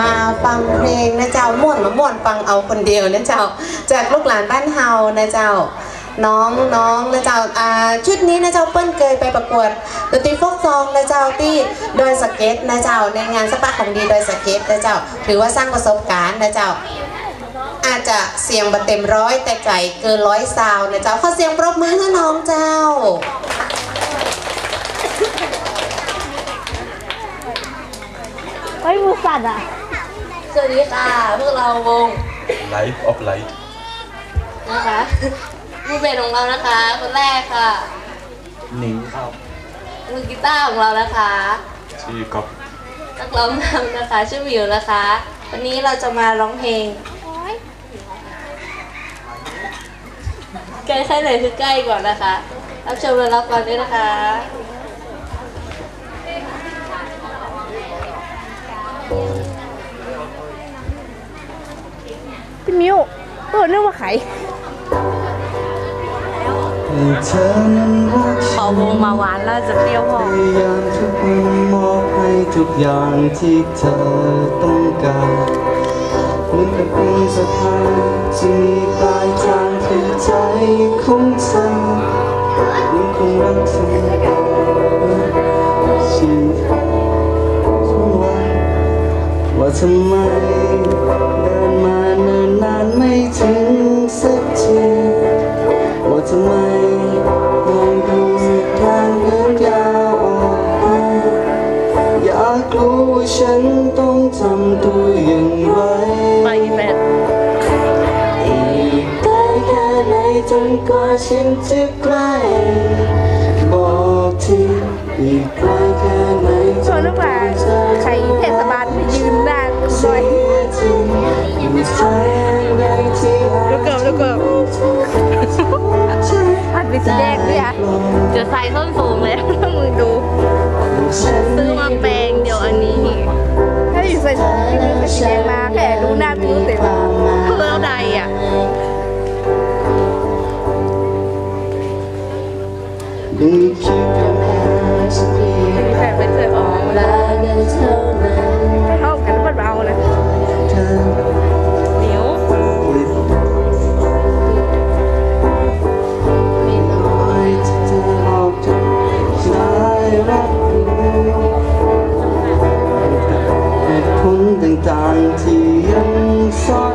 มาฟังเพลงนะเจ้าม่วนมาม่วนฟังเอาคนเดียวนะเจ้า จากลูกหลานบ้านเฮานะเจ้า น้องน้องนะเจ้าอ่าชุดนี้นะเจ้าเปิ้ลเคยไปประกวดดนตรีฟกซองนะเจ้าที่ดอยสเก็ตนะเจ้าในงานสปาของดีดอยสเก็ตนะเจ้า ถือว่าสร้างประสบการณ์นะเจ้าอาจจะเสียงบัเต็มร้อยแต่ไก่เกินร้อยซาวนะเจ้าขอเสียงปรบมือให้น้องเจ้าเฮ้มือสั่นอะ สวัสดีค่ะ พวกเราวง Life of Light นะคะมือเบสของเรานะคะ คนแรกค่ะหนิงครับมือกีตาร์ของเรานะคะชื่อก๊อฟนักร้องนำนะคะชื่อหมิวนะคะ วันนี้เราจะมาร้องเพลงใกล้แค่ไหนคือใกล้ก่อนนะคะ รับชมและรับฟังด้วยนะคะ มิวเออนึกว่าไข่เธอนั้นรักขอวงมาหวานแล้วจะเปรี้ยวพอพยายามทุกวันมอบให้ทุกอย่างที่เธอต้องการเหมือนกับเป็นสะพานที่มีปลายทางคือใจของเธอยังคงรักเธอชีวิตทุกวันว่าทำไม ฉันต้องทำตัวอย่างไรไปแปดอีกไกลแค่ไหนจนกว่าฉันจะใกล้บอกทีอีกไกลแค่ไหนชวนนึกว่าไข่เทศบาลไปยืนหน้าคุณเสีบอยยจริงอยู่แสงใดที่อาจดูเกิบดูเกิบอัดเป็นสีแดงด้วยอะจะใส่ส้นสูง ရှင်မာခဲ့လူနာသူတွေပါခလုံးတိုင်းရဒီချ